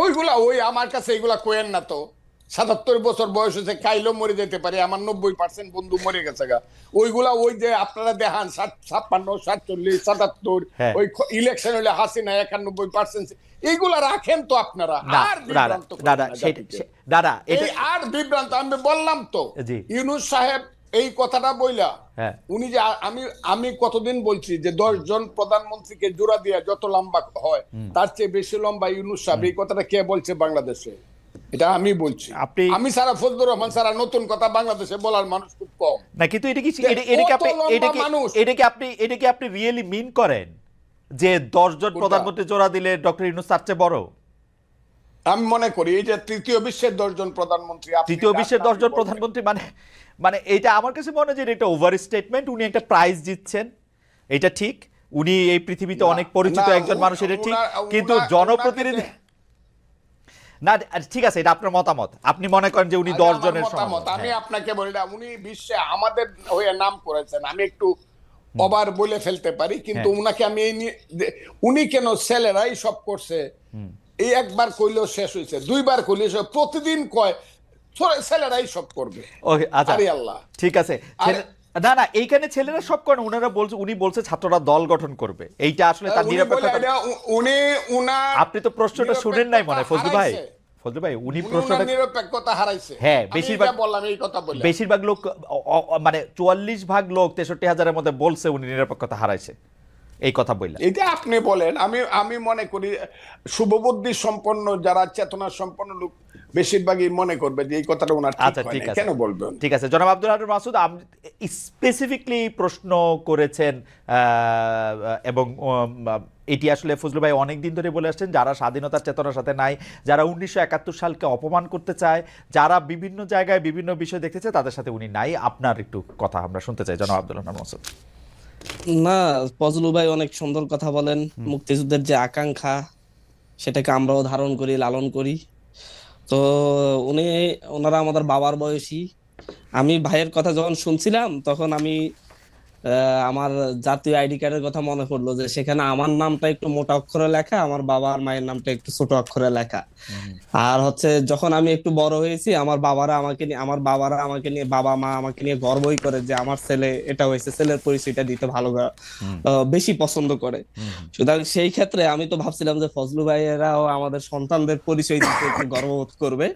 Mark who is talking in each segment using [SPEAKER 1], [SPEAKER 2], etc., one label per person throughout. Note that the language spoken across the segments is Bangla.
[SPEAKER 1] ওইগুলা ওই আমার কাছে এগুলা কোয়েন না তো। সাতাত্তর বছর বয়স হয়েছে কাইলো মরে যেতে পারে আমার নব্বই পার্সেন্ট বন্ধু মরে গেছে গা। ওইগুলা ওই যে আপনারা দেখান ছাপ্পান্ন সাতচল্লিশ সাতাত্তর
[SPEAKER 2] হ্যাঁ।
[SPEAKER 1] ওই ইলেকশন হলে হাসিনা একানব্বই পার্সেন্ট এইগুলা রাখেন তো আপনারা। আর
[SPEAKER 2] দাদা দাদা
[SPEAKER 1] আর বিভ্রান্ত আমি বললাম তো। ইউনুস সাহেব এই কথাটা বইলা
[SPEAKER 2] হ্যাঁ।
[SPEAKER 1] উনি যে আমি আমি কতদিন বলছি যে দশ জন প্রধানমন্ত্রীকে জোড়া দিয়ে যত লম্বা হয় তার চেয়ে বেশি লম্বা ইউনুস সাহেব। এই কথাটা কে বলছে বাংলাদেশে? এটা আমি বলছি।
[SPEAKER 2] আপনি-
[SPEAKER 1] আমি সারা ফজলুর রহমান সারা নতুন কথা বাংলাদেশে বলার মানুষ খুব কম।
[SPEAKER 2] না কিন্তু এটা কি এটা- কি আপনি এটা কি? এটা কি আপনি এটা কি আপনি রিয়েলি মিন করেন যে দশজন
[SPEAKER 1] কোনটা?
[SPEAKER 2] প্রধানমন্ত্রী জোড়া দিলে ডক্টর ইউনুস তার চেয়ে বড়?
[SPEAKER 1] আমি মনে করি এই যে তৃতীয় বিশ্বের দশজন প্রধানমন্ত্রী
[SPEAKER 2] তৃতীয় বিশ্বের দশজন প্রধানমন্ত্রী মানে মানে এটা আমার কাছে মনে হয় যে এটা ওভার স্টেটমেন্ট উনি একটা প্রাইজ দিচ্ছেন এটা ঠিক। উনি এই পৃথিবীতে অনেক পরিচিত একজন মানুষ এটা ঠিক। কিন্তু জনপ্রতিনিধি না ঠিক আছে এটা আপনার মতামত। আপনি মনে করেন যে উনি দশ জনের
[SPEAKER 1] মতামত আমি
[SPEAKER 2] হ্যাঁ।
[SPEAKER 1] আপনাকে বলি না উনি বিশ্বে আমাদের হয়ে নাম করেছেন। আমি একটু অবার বলে ফেলতে পারি কিন্তু
[SPEAKER 2] হ্যাঁ।
[SPEAKER 1] উনাকে আমি এই নিয়ে উনি কেন ছেলেরাই সব করছে? এই একবার কইলেও শেষ হয়েছে দুইবার কইলে প্রতিদিন কয় ছেলেরাই সব করবে।
[SPEAKER 2] ওকে আচ্ছা
[SPEAKER 1] আল্লাহ।
[SPEAKER 2] ঠিক আছে না না এইখানে ছেলেরা সব করেন ওনারা বলছে উনি বলছে ছাত্ররা দল গঠন করবে। এইটা আসলে তার নিরপেক্ষতা
[SPEAKER 1] উনি উনার
[SPEAKER 2] আপনি তো প্রশ্নটা শুনেন নাই মনে হয়, ফজলু ভাই। ফজলু ভাই উনি প্রশ্নটা
[SPEAKER 1] নিরপেক্ষতা হারাইছে।
[SPEAKER 2] হ্যাঁ, বেশিরভাগ-
[SPEAKER 1] বললাম এই কথা বলে
[SPEAKER 2] বেশিরভাগ লোক মানে চুয়াল্লিশ ভাগ লোক তেষট্টি হাজারের মধ্যে বলছে উনি নিরপেক্ষতা হারাইছে। এই কথা বললেন।
[SPEAKER 1] এটা আপনি বলেন আমি আমি মনে করি শুভবুদ্ধি সম্পন্ন যারা চেতনা সম্পন্ন লোক বেশিরভাগই মনে করবে যে এই কথাটা ওনার
[SPEAKER 2] আচ্ছা ঠিক আছে।
[SPEAKER 1] কেন বলবেন?
[SPEAKER 2] ঠিক আছে জনাব আব্দুল হাদুর মাসুদ স্পেসিফিকলি প্রশ্ন করেছেন এবং এটি আসলে ফজলু ভাই অনেক দিন ধরে বলে আসছেন যারা স্বাধীনতার চেতনার সাথে নাই যারা উনিশশো একাত্তর সালকে অপমান করতে চায় যারা বিভিন্ন জায়গায় বিভিন্ন বিষয় দেখতে চায় তাদের সাথে উনি নাই। আপনার একটু কথা আমরা শুনতে চাই জনাব আব্দুল হাদুর মাসুদ।
[SPEAKER 3] না ফজলু ভাই অনেক সুন্দর কথা বলেন। মুক্তিযুদ্ধের যে আকাঙ্ক্ষা সেটাকে আমরাও ধারণ করি লালন করি। তো উনি ওনারা আমাদের বাবার বয়সী। আমি ভাইয়ের কথা যখন শুনছিলাম তখন আমি আমার জাতীয় আইডি কার্ডের কথা মনে পড়ল যে সেখানে আমার নামটা একটু মোটা অক্ষরে লেখা আমার বাবা আর মায়ের নামটা একটু ছোট অক্ষরে লেখা। আর হচ্ছে যখন আমি একটু বড় হয়েছি আমার বাবারা আমাকে নিয়ে আমার বাবারা আমাকে নিয়ে বাবা মা আমাকে নিয়ে গর্বই করে যে আমার ছেলে এটা হয়েছে ছেলের পরিচয়টা দিতে ভালো বেশি পছন্দ করে। সুতরাং সেই ক্ষেত্রে আমি তো ভাবছিলাম যে ফজলু ভাইয়েরাও আমাদের সন্তানদের পরিচয় দিতে একটু গর্ববোধ করবে।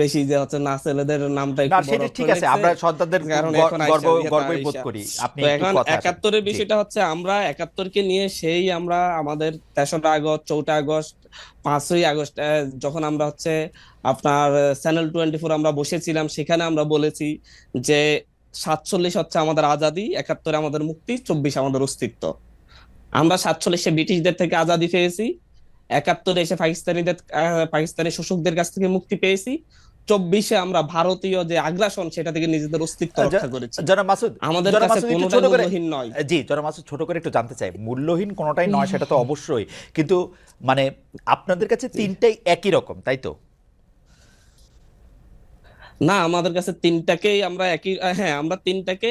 [SPEAKER 3] বেশি যে হচ্ছে না ছেলেদের নামটা একটু
[SPEAKER 2] ঠিক আছে। আমরা সন্তানদের
[SPEAKER 3] কারণ
[SPEAKER 2] গর্ব গর্বই বোধ করি। আপনি
[SPEAKER 3] একাত্তরের বিষয়টা হচ্ছে আমরা একাত্তরকে নিয়ে সেই আমরা আমাদের তেসরা আগস্ট চৌঠা আগস্ট পাঁচই আগস্ট যখন আমরা হচ্ছে আপনার চ্যানেল টোয়েন্টি ফোর আমরা বসেছিলাম সেখানে আমরা বলেছি যে সাতচল্লিশ হচ্ছে আমাদের আজাদি একাত্তরে আমাদের মুক্তি চব্বিশ আমাদের অস্তিত্ব। আমরা সাতচল্লিশে ব্রিটিশদের থেকে আজাদি পেয়েছি একাত্তরে এসে পাকিস্তানিদের পাকিস্তানি শোষকদের কাছ থেকে মুক্তি পেয়েছি চব্বিশে আমরা ভারতীয় যে আগ্রাসন সেটা থেকে নিজেদের অস্তিত্ব রক্ষা করেছি।
[SPEAKER 2] জনাব মাসুদ
[SPEAKER 3] আমাদের কাছে কোনোটাই
[SPEAKER 2] ছোট করে
[SPEAKER 3] মূল্যহীন নয়।
[SPEAKER 2] জি জনাব মাসুদ ছোট করে একটু জানতে চাই। মূল্যহীন কোনোটাই নয় সেটা তো অবশ্যই। কিন্তু মানে আপনাদের কাছে তিনটাই একই রকম তাই তো?
[SPEAKER 3] না আমাদের কাছে তিনটাকেই আমরা একই হ্যাঁ আমরা তিনটাকে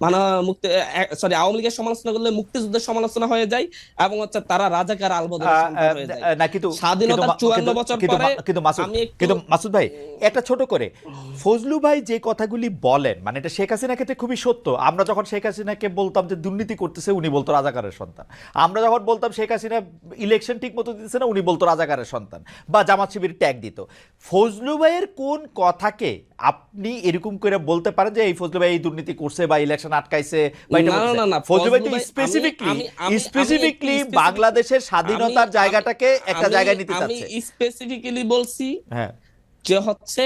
[SPEAKER 3] মানে মুক্তি সরি আওয়ামী লীগের সমালোচনা করলে মুক্তিযুদ্ধের সমালোচনা হয়ে যায় এবং হচ্ছে তারা রাজাকার আল বদরের
[SPEAKER 2] আহ,
[SPEAKER 3] সন্তান হয়ে যায়।
[SPEAKER 2] না কিন্তু
[SPEAKER 3] স্বাধীনতার
[SPEAKER 2] কিন্তু
[SPEAKER 3] 54 বছর পরে
[SPEAKER 2] কিন্তু মাসুদ কিন্তু মাসুদ ভাই একটা ছোট করে। ফজলু ভাই যে কথাগুলি বলেন মানে এটা শেখ হাসিনার ক্ষেত্রে খুবই সত্য। আমরা যখন শেখ হাসিনাকে বলতাম যে দুর্নীতি করতেছে উনি বলতো রাজাকারের সন্তান। আমরা যখন বলতাম শেখ হাসিনা ইলেকশন ঠিক মতো দিতেছে না উনি বলতো রাজাকারের সন্তান। বা জামাত শিবির ট্যাগ দিত। ফজলু ভাইয়ের কোন কথাকে আপনি এরকম করে বলতে পারেন যে এই ফজলু ভাই এই দুর্নীতি করছে বা ইলেকশন আটকাইছে বা এটা
[SPEAKER 3] না, না, না,
[SPEAKER 2] ফজলু ভাই তো
[SPEAKER 3] আমি-
[SPEAKER 2] স্পেসিফিকলি
[SPEAKER 3] আমি- আমি- আমি
[SPEAKER 2] স্পেসিফিকলি বাংলাদেশের স্বাধীনতার জায়গাটাকে একটা জায়গায় নিতে
[SPEAKER 3] আমি
[SPEAKER 2] চাচ্ছে।
[SPEAKER 3] স্পেসিফিক্যালি বলছি
[SPEAKER 2] হ্যাঁ।
[SPEAKER 3] যে হচ্ছে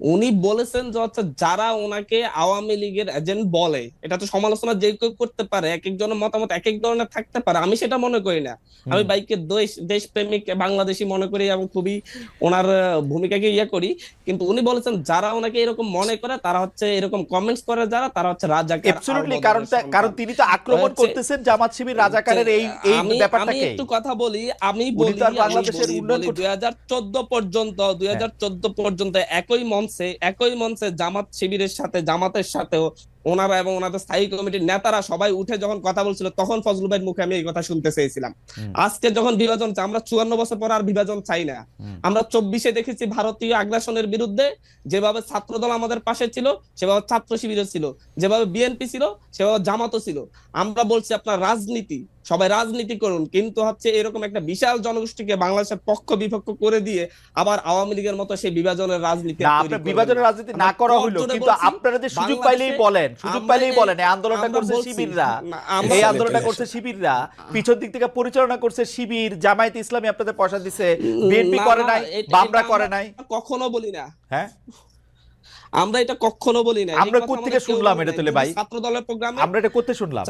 [SPEAKER 3] উনি বলেছেন যে হচ্ছে যারা ওনাকে আওয়ামী লীগের এজেন্ট বলে এটা তো সমালোচনা যে কেউ করতে পারে এক একজনের মতামত এক এক ধরনের থাকতে পারে আমি সেটা মনে করি না। আমি বাইকে দেশ দেশপ্রেমিক বাংলাদেশি মনে করি এবং খুবই ওনার ভূমিকাকে ইয়ে করি। কিন্তু উনি বলেছেন যারা ওনাকে এরকম মনে করে তারা হচ্ছে এরকম কমেন্টস করে যারা তারা হচ্ছে রাজাকার
[SPEAKER 2] এবসলিউটলি কারণ কারণ তিনি তো আক্রমণ করতেছেন জামাত শিবির রাজাকারের এই এই
[SPEAKER 3] আমি আমি একটু কথা বলি আমি বলি
[SPEAKER 2] বাংলাদেশের
[SPEAKER 3] বলি,
[SPEAKER 2] উন্নয়ন
[SPEAKER 3] 2014 পর্যন্ত 2014 পর্যন্ত একই মঞ্চে একই মঞ্চে জামাত শিবিরের সাথে জামাতের সাথেও ওনারা এবং ওনাদের স্থায়ী কমিটির নেতারা সবাই উঠে যখন কথা বলছিল তখন ফজলুল ভাইয়ের মুখে আমি এই কথা শুনতে চেয়েছিলাম। আজকে যখন বিভাজন আমরা চুয়ান্ন বছর পর আর বিভাজন চাই না। আমরা চব্বিশে দেখেছি ভারতীয় আগ্রাসনের বিরুদ্ধে যেভাবে ছাত্রদল আমাদের পাশে ছিল সেভাবে ছাত্র শিবিরও ছিল যেভাবে বিএনপি ছিল সেভাবে জামাতও ছিল। আমরা বলছি আপনার রাজনীতি সবাই রাজনীতি করুন কিন্তু হচ্ছে এরকম একটা বিশাল জনগোষ্ঠীকে বাংলাদেশের পক্ষ বিপক্ষ করে দিয়ে আবার আওয়ামী লীগের মতো সেই বিভাজনের রাজনীতি
[SPEAKER 2] বিভাজনের রাজনীতি না করা হইল কিন্তু আপনারা যে সুযোগ পাইলেই বলেন সুযোগ পাইলেই বলেন এই আন্দোলনটা করছে শিবিররা। এই আন্দোলনটা করছে শিবিররা। পিছন দিক থেকে পরিচালনা করছে শিবির জামায়াত ইসলামী আপনাদের পয়সা দিছে বিএনপি করে নাই বামরা করে নাই।
[SPEAKER 3] কখনো বলি না।
[SPEAKER 2] হ্যাঁ?
[SPEAKER 3] আমরা এটা কখনো বলি না।
[SPEAKER 2] আমরা
[SPEAKER 3] কথা
[SPEAKER 2] কোত্থেকে শুনলাম এটা। তাহলে ভাই?
[SPEAKER 3] ছাত্র দলের প্রোগ্রামে
[SPEAKER 2] আমরা এটা করতে শুনলাম?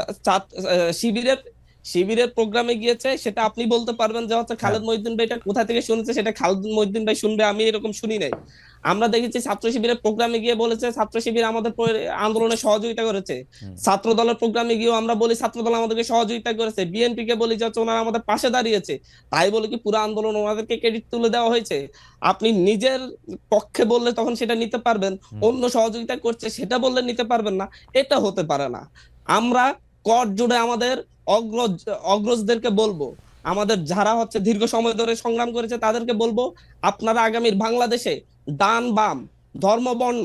[SPEAKER 3] শিবিরের শিবিরের প্রোগ্রামে গিয়েছে সেটা আপনি বলতে পারবেন যে হচ্ছে খালেদ
[SPEAKER 2] হ্যাঁ।
[SPEAKER 3] মহিউদ্দিন ভাই এটা কোথা থেকে শুনেছে সেটা খালেদ মহিউদ্দিন ভাই শুনবে আমি এরকম শুনি নাই। আমরা দেখেছি ছাত্র শিবিরের প্রোগ্রামে গিয়ে বলেছে ছাত্র শিবির আমাদের আন্দোলনে সহযোগিতা করেছে। ছাত্র দলের প্রোগ্রামে গিয়েও আমরা বলি ছাত্র দল আমাদেরকে সহযোগিতা করেছে। বিএনপি কে বলি যে হচ্ছে ওনারা আমাদের পাশে দাঁড়িয়েছে। তাই বলে কি পুরো আন্দোলন ওনাদেরকে ক্রেডিট তুলে দেওয়া হয়েছে? আপনি নিজের পক্ষে বললে তখন সেটা নিতে পারবেন অন্য সহযোগিতা করছে সেটা বললে নিতে পারবেন না এটা হতে পারে না। আমরা কর জুড়ে আমাদের অগ্রজ, অগ্রজদেরকে বলব। আমাদের যারা হচ্ছে দীর্ঘ সময় ধরে সংগ্রাম করেছে, তাদেরকে বলব আপনারা আগামীর বাংলাদেশে ডান বাম, ধর্ম, বর্ণ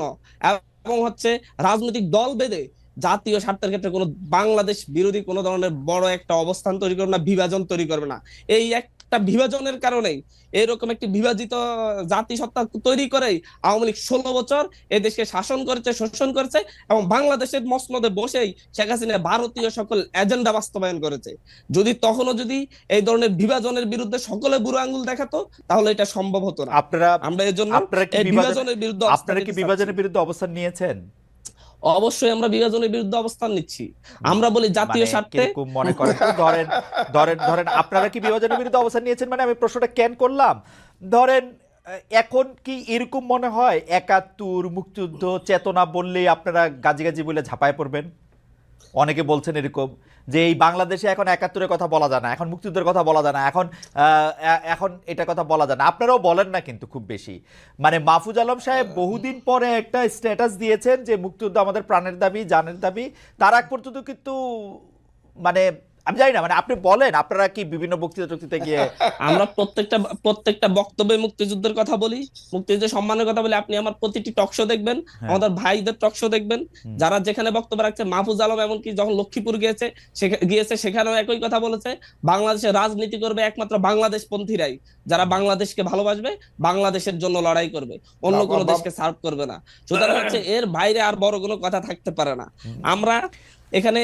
[SPEAKER 3] এবং হচ্ছে রাজনৈতিক দল বেঁধে জাতীয় স্বার্থের ক্ষেত্রে কোনো বাংলাদেশ বিরোধী কোনো ধরনের বড় একটা অবস্থান তৈরি করবে না, বিভাজন তৈরি করবে না। এই একটা বিভাজনের কারণেই এরকম একটি বিভাজিত জাতি সত্তা তৈরি করেই আওয়ামী লীগ ষোলো বছর এই দেশকে শাসন করেছে শোষণ করেছে এবং বাংলাদেশের মসনদে বসেই শেখ হাসিনা ভারতীয় সকল এজেন্ডা বাস্তবায়ন করেছে। যদি তখনও যদি এই ধরনের বিভাজনের বিরুদ্ধে সকলে বুড়ো আঙ্গুল দেখাতো তাহলে এটা সম্ভব হতো না।
[SPEAKER 2] আপনারা
[SPEAKER 3] আমরা এর জন্য
[SPEAKER 2] আপনারা কি
[SPEAKER 3] এই
[SPEAKER 2] বিভাজন-
[SPEAKER 3] বিভাজনের বিরুদ্ধে
[SPEAKER 2] আপনারা কি বিভাজনের বিরুদ্ধে অবস্থান নিয়েছেন।
[SPEAKER 3] অবশ্যই আমরা বিভাজনের বিরুদ্ধে অবস্থান নিচ্ছি। আমরা বলি জাতীয়
[SPEAKER 2] মানে
[SPEAKER 3] স্বার্থে
[SPEAKER 2] মনে করেন ধরেন ধরেন ধরেন আপনারা কি বিভাজনের বিরুদ্ধে অবস্থান নিয়েছেন? মানে আমি প্রশ্নটা কেন করলাম? ধরেন এখন কি এরকম মনে হয়? একাত্তর মুক্তিযুদ্ধ চেতনা বললেই আপনারা গাজি গাজি বলে ঝাঁপায় পড়বেন? অনেকে বলছেন এরকম যে এই বাংলাদেশে এখন একাত্তরের কথা বলা যায় না, এখন মুক্তিযুদ্ধের কথা বলা যায় না, এখন এখন এটা কথা বলা যায় না। আপনারাও বলেন না কিন্তু খুব বেশি। মানে মাহফুজ আলম সাহেব বহুদিন পরে একটা স্ট্যাটাস দিয়েছেন যে মুক্তিযুদ্ধ আমাদের প্রাণের দাবি, জানের দাবি। তার আগ পর্যন্ত কিন্তু মানে আমি জানি না মানে আপনি বলেন আপনারা কি বিভিন্ন বক্তৃতা টক্তৃতা গিয়ে
[SPEAKER 3] আমরা প্রত্যেকটা প্রত্যেকটা বক্তব্যে মুক্তিযুদ্ধের কথা বলি মুক্তিযুদ্ধের সম্মানের কথা বলি আপনি আমার প্রতিটি টকশো দেখবেন
[SPEAKER 2] হ্যাঁ।
[SPEAKER 3] আমাদের ভাইদের টকশো দেখবেন যারা যেখানে বক্তব্য রাখছে মাহফুজ আলম এমনকি যখন লক্ষ্মীপুর গিয়েছে গিয়েছে সেখানেও একই কথা বলেছে বাংলাদেশে রাজনীতি করবে একমাত্র বাংলাদেশ পন্থীরাই যারা বাংলাদেশকে ভালোবাসবে বাংলাদেশের জন্য লড়াই করবে অন্য কোনো দেশকে সার্ভ করবে না। সুতরাং হচ্ছে এর বাইরে আর বড় কোনো কথা থাকতে পারে না। আমরা এখানে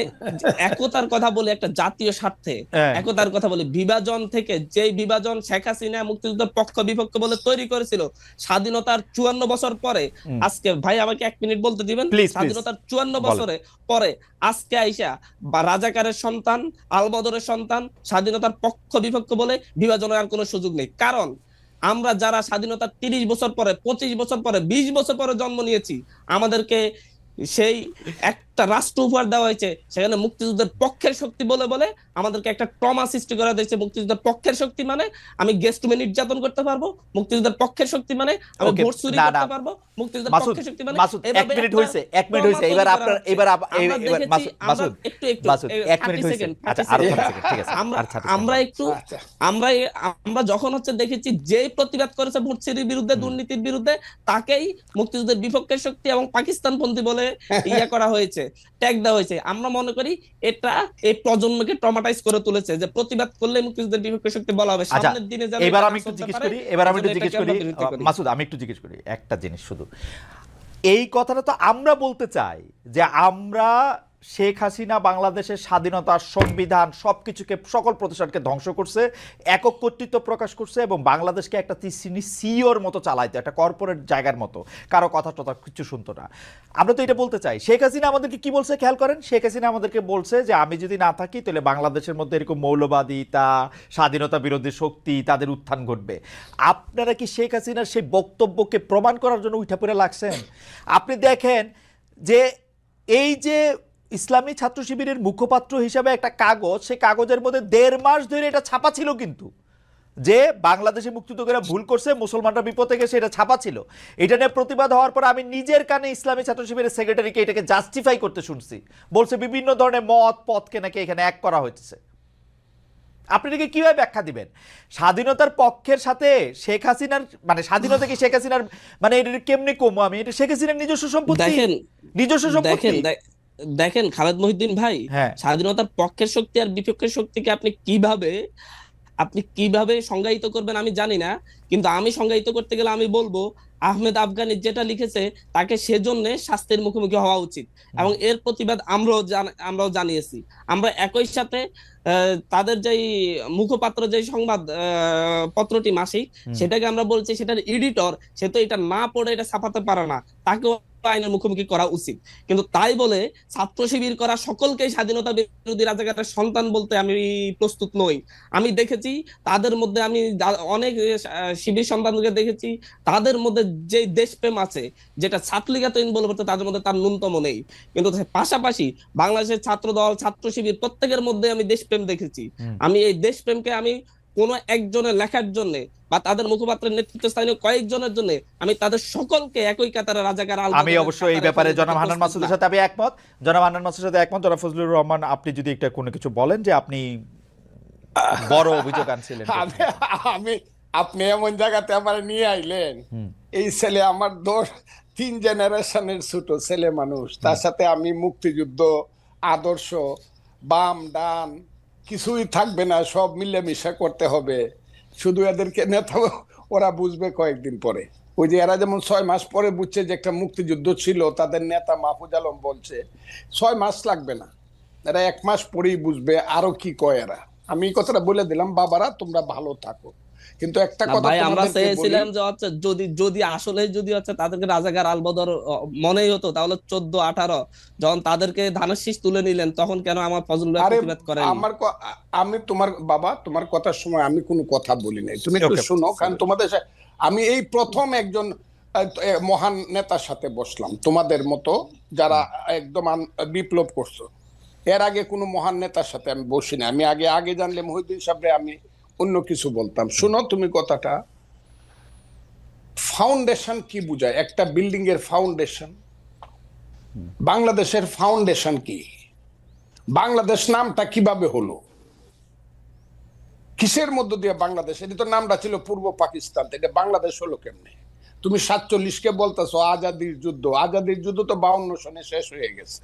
[SPEAKER 3] একতার কথা বলে একটা জাতীয় স্বার্থে
[SPEAKER 2] হ্যাঁ।
[SPEAKER 3] একতার কথা বলে বিভাজন থেকে যে বিভাজন শেখ হাসিনা মুক্তিযুদ্ধের পক্ষ বিপক্ষ বলে তৈরি করেছিল স্বাধীনতার চুয়ান্ন বছর পরে আজকে ভাই আমাকে এক মিনিট বলতে দিবেন. স্বাধীনতার চুয়ান্ন বছরে পরে আজকে আইসা বা রাজাকারের সন্তান আলবদরের সন্তান স্বাধীনতার পক্ষ বিপক্ষ বলে বিভাজনের আর কোনো সুযোগ নেই কারণ আমরা যারা স্বাধীনতার তিরিশ বছর পরে পঁচিশ বছর পরে বিশ বছর পরে জন্ম নিয়েছি আমাদেরকে সেই একটা রাষ্ট্র উপহার দেওয়া হয়েছে সেখানে মুক্তিযুদ্ধের পক্ষের শক্তি বলে বলে আমাদেরকে একটা ট্রমা সৃষ্টি করা দিয়েছে মুক্তিযুদ্ধের পক্ষের শক্তি মানে আমি গেস্ট রুমে নির্যাতন করতে পারব মুক্তিযুদ্ধের পক্ষের শক্তি মানে আমি ভোট চুরি করতে পারব মুক্তিযুদ্ধের পক্ষের শক্তি মানে
[SPEAKER 2] মাসুদ এক মিনিট হয়েছে এক মিনিট হয়েছে এবার আপনার এবার এবার মাসুদ
[SPEAKER 3] একটু একটু
[SPEAKER 2] এক মিনিট
[SPEAKER 3] 30
[SPEAKER 2] হয়েছে আচ্ছা
[SPEAKER 3] 30
[SPEAKER 2] আরও
[SPEAKER 3] সেকেন্ড।
[SPEAKER 2] ঠিক আছে
[SPEAKER 3] আমরা আমরা একটু
[SPEAKER 1] আচ্ছা।
[SPEAKER 3] আমরা আমরা যখন হচ্ছে দেখেছি যেই প্রতিবাদ করেছে ভোট চুরির বিরুদ্ধে দুর্নীতির বিরুদ্ধে তাকেই মুক্তিযুদ্ধের বিপক্ষের শক্তি এবং পাকিস্তানপন্থী বলে ইয়া করা হয়েছে। ট্যাগ দেওয়া হয়েছে। আমরা মনে করি এটা এই প্রজন্মকে ট্রমাটাইজ করে তুলেছে যে প্রতিবাদ করলে মুক্তিযুদ্ধের বিপক্ষে শক্তি বলা হবে।
[SPEAKER 2] আচ্ছা
[SPEAKER 3] সামনের দিনে যেন
[SPEAKER 2] এবার আমি একটু জিজ্ঞেস করি এবার আমি একটু জিজ্ঞেস করি। মাসুদ আমি একটু জিজ্ঞেস করি একটা জিনিস শুধু। এই কথাটা তো আমরা বলতে চাই যে আমরা শেখ হাসিনা বাংলাদেশের স্বাধীনতা সংবিধান সব কিছুকে সকল প্রতিষ্ঠানকে ধ্বংস করছে, একক কর্তৃত্ব প্রকাশ করছে এবং বাংলাদেশকে একটা সিওর মতো চালাইতো একটা কর্পোরেট জায়গার মতো। কারও কথা টথা কিছু শুনতো না। আমরা তো এটা বলতে চাই, শেখ হাসিনা আমাদেরকে কি বলছে খেয়াল করেন? শেখ হাসিনা আমাদেরকে বলছে যে, আমি যদি না থাকি, তাহলে বাংলাদেশের মধ্যে এরকম মৌলবাদিতা, স্বাধীনতা বিরোধী শক্তি, তাদের উত্থান ঘটবে। আপনারা কি শেখ হাসিনার সেই বক্তব্যকে প্রমাণ করার জন্য উঠে পড়ে লাগছেন? আপনি দেখেন যে, এই যে ইসলামী ছাত্র শিবিরের মুখপাত্র হিসাবে একটা কাগজ সেই কাগজের মধ্যে দেড় মাস ধরে এটা ছাপা ছিল কিন্তু। যে বাংলাদেশে মুক্তিযোগীরা ভুল করছে মুসলমানরা বিপদে গেছে এটা ছাপা ছিল। এটা নিয়ে প্রতিবাদ হওয়ার পর আমি নিজের কানে ইসলামী ছাত্র শিবিরের সেক্রেটারিকে এটাকে জাস্টিফাই করতে শুনছি। বলছে বিভিন্ন ধরনের মত পথকে নাকি এখানে এক করা হয়েছে আপনি এটাকে কীভাবে ব্যাখ্যা দিবেন? স্বাধীনতার পক্ষের সাথে শেখ হাসিনার মানে স্বাধীনতা কি শেখ হাসিনার মানে এটা কেমনে কমো আমি? এটা শেখ হাসিনার নিজস্ব সম্পত্তি? নিজস্ব সম্পত্তি?
[SPEAKER 3] দেখেন খালেদ মহিউদ্দিন ভাই
[SPEAKER 2] হ্যাঁ।
[SPEAKER 3] স্বাধীনতার পক্ষের শক্তি আর বিপক্ষের শক্তিকে আপনি কীভাবে আপনি কীভাবে সংজ্ঞায়িত করবেন আমি জানি না কিন্তু আমি সংজ্ঞায়িত করতে গেলে আমি বলব আহমেদ আফগানি যেটা লিখেছে তাকে সেজন্য শাস্তির মুখোমুখি হওয়া উচিত। এবং এর প্রতিবাদ আমরাও জান- আমরাও জানিয়েছি। আমরা একই সাথে আহ, তাদের যেই মুখপাত্র যে সংবাদ আহ, পত্রটি মাসিক সেটাকে আমরা বলছি সেটার এডিটর সে তো এটা না পড়ে এটা ছাপাতে পারে না। তাকেও আইনের মুখোমুখি করা উচিত। কিন্তু তাই বলে ছাত্র শিবির করা সকলকেই স্বাধীনতা বিরোধী রাজাকারের সন্তান বলতে আমি প্রস্তুত নই। আমি দেখেছি তাদের মধ্যে আমি অনেক শিবির সন্তানকে দেখেছি। তাদের মধ্যে যে দেশপ্রেম আছে যেটা ছাত্রলীগ এত ইনভলভ হতো তাদের মধ্যে তার ন্যূনতম নেই। কিন্তু পাশাপাশি বাংলাদেশের ছাত্র দল ছাত্র শিবির প্রত্যেকের মধ্যে আমি দেশপ্রেম দেখেছি। আমি এই দেশপ্রেমকে আমি কোন একজনের লেখার জন্য বা তাদের মুখপাত্রের নেতৃত্ব স্থানীয় কয়েকজনের জন্য আমি তাদের সকলকে একই কাতারে রাজাকার আল
[SPEAKER 2] আমি অবশ্যই এই ব্যাপারে জনাব হান্নান মাসুদের সাথে আমি একমত। জনাব হান্নান মাসুদের সাথে একমত। জনাব ফজলুর রহমান আপনি যদি একটা কোনো কিছু বলেন যে আপনি বড় অভিযোগ আনছিলেন
[SPEAKER 1] আমি আমি আপনি এমন জায়গাতে আমার নিয়ে আইলেন। এই ছেলে আমার দোষ তিন জেনারেশনের ছোট ছেলে মানুষ। তার সাথে আমি মুক্তিযুদ্ধ আদর্শ বাম ডান কিছুই থাকবে না, সব মিলেমিশে করতে হবে। শুধু এদেরকে নেতা ওরা বুঝবে কয়েকদিন পরে। ওই যে এরা যেমন ছয় মাস পরে বুঝছে যে একটা মুক্তিযুদ্ধ ছিল, তাদের নেতা মাহফুজ আলম বলছে, ছয় মাস লাগবে না। এরা এক মাস পরেই বুঝবে আরও কি কয় এরা। আমি কথাটা বলে দিলাম, বাবারা তোমরা ভালো থাকো। কিন্তু একটা কথা
[SPEAKER 3] ভাই আমরা চেয়েছিলাম যে হচ্ছে যদি যদি আসলে যদি হচ্ছে তাদেরকে রাজাকার আলবদর মনেই হতো তাহলে চোদ্দ আঠারো যখন তাদেরকে ধানের শীষ তুলে নিলেন তখন কেন আমার ফজল ভাই প্রতিবাদ করেন
[SPEAKER 1] আমার আমি তোমার বাবা তোমার কথার সময় আমি কোনো কথা বলি নাই। তুমি একটু. শোনো কারণ তোমাদের আমি এই প্রথম একজন মহান নেতার সাথে বসলাম তোমাদের মতো যারা একদম বিপ্লব করছ। এর আগে কোনো মহান নেতার সাথে আমি বসি না আমি আগে আগে জানলে মহিউদ্দিন সাহেবরে আমি অন্য কিছু বলতাম। শোনো, তুমি কথাটা। ফাউন্ডেশন কি বুঝায়? একটা বিল্ডিং এর ফাউন্ডেশন বাংলাদেশের ফাউন্ডেশন কি? বাংলাদেশ নামটা কীভাবে হলো? কিসের মধ্য দিয়ে বাংলাদেশ? এটা তো নামটা ছিল পূর্ব পাকিস্তান এটা বাংলাদেশ হলো কেমনে? তুমি সাতচল্লিশকে বলতেছো, আজাদির যুদ্ধ। আজাদির যুদ্ধ তো বাউন্ন সনে শেষ হয়ে গেছে।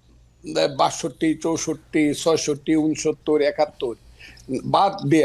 [SPEAKER 1] বাষট্টি চৌষট্টি ছয়ষট্টি উনসত্তর একাত্তর বাদ দিয়া।